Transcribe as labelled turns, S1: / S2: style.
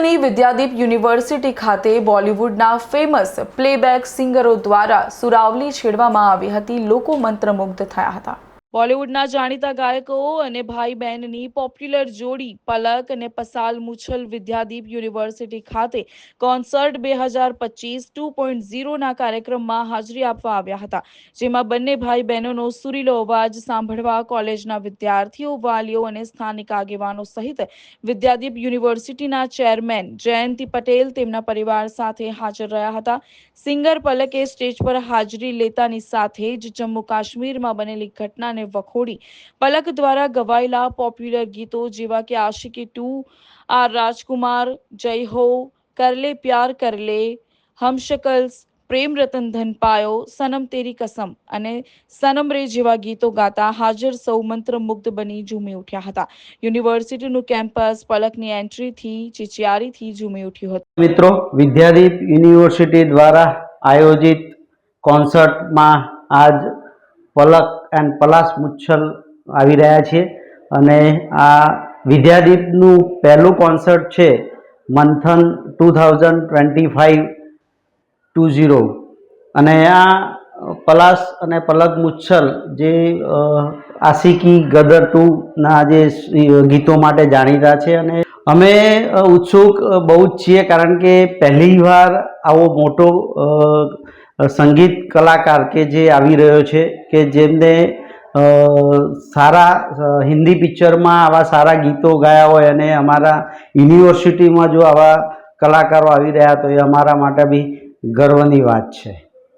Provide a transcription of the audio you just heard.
S1: સુરતની વિદ્યાદીપ યુનિવર્સિટી ખાતે બોલિવૂડના ફેમસ પ્લેબેક સિંગરો દ્વારા સુરાવલી છેડવામાં આવી હતી. લોકો મંત્રમુગ્ધ થયા હતા. બોલિવૂડના જાણીતા ગાયકો અને ભાઈ બહેનની પોપ્યુલર જોડી પલક અને પસાલ મુછલ વિદ્યાદીપ યુનિવર્સિટી ખાતે કોન્સર્ટ બે હજાર પચીસ ટુ પોઈન્ટ ઝીરોના કાર્યક્રમમાં હાજરી આપવા આવ્યા હતા, જેમાં બંને ભાઈ બહેનોનો સુરીલો અવાજ સાંભળવા કોલેજના વિદ્યાર્થીઓ, વાલીઓ અને સ્થાનિક આગેવાનો સહિત વિદ્યાદીપ યુનિવર્સિટીના ચેરમેન જયંતિ પટેલ તેમના પરિવાર સાથે હાજર રહ્યા હતા. સિંગર પલકે સ્ટેજ પર હાજરી લેતાની સાથે જ જમ્મુ કાશ્મીરમાં બનેલી ઘટનાને વખોડી. પલક દ્વારા ગવાયેલા પોપ્યુલર ગીતો જેવા કે આશિકી ટુ, આર રાજકુમાર, જય હો કરલે પ્યાર કરલે હમશકલ્સ પ્રેમ રતન ધન પાયો, સનમ તેરી કસમ અને સનમ રે જેવા ગીતો ગાતા હાજર સૌ મંત્રમુગ્ધ બની ઝૂમી ઉઠ્યા હતા. યુનિવર્સિટીનું કેમ્પસ પલકની એન્ટ્રીથી ચિચિયારીથી ઝૂમી ઉઠ્યું હતું.
S2: મિત્રો વિદ્યાદીપ યુનિવર્સિટી દ્વારા આયોજિત કોન્સર્ટમાં આજ પલક એન્ડ પલાશ મુચ્છલ આવી રહ્યા છે. અને આ વિદ્યાદીપનું પહેલું કોન્સર્ટ છે Manthan two thousand twenty five two zero. અને આ પલાશ અને પલક મુચ્છલ જે આશિકી ગદર ટુના જે ગીતો માટે જાણીતા છે અને અમે ઉત્સુક બહુ જ છીએ કારણ કે પહેલીવાર આવો મોટો સંગીત કલાકાર કે જે આવી રહ્યો છે કે જેમને સારા હિન્દી પિક્ચરમાં આવા સારા ગીતો ગાયા હોય અને અમારા યુનિવર્સિટીમાં જો આવા કલાકારો આવી રહ્યા તો એ અમારા માટે બી ગર્વની વાત છે.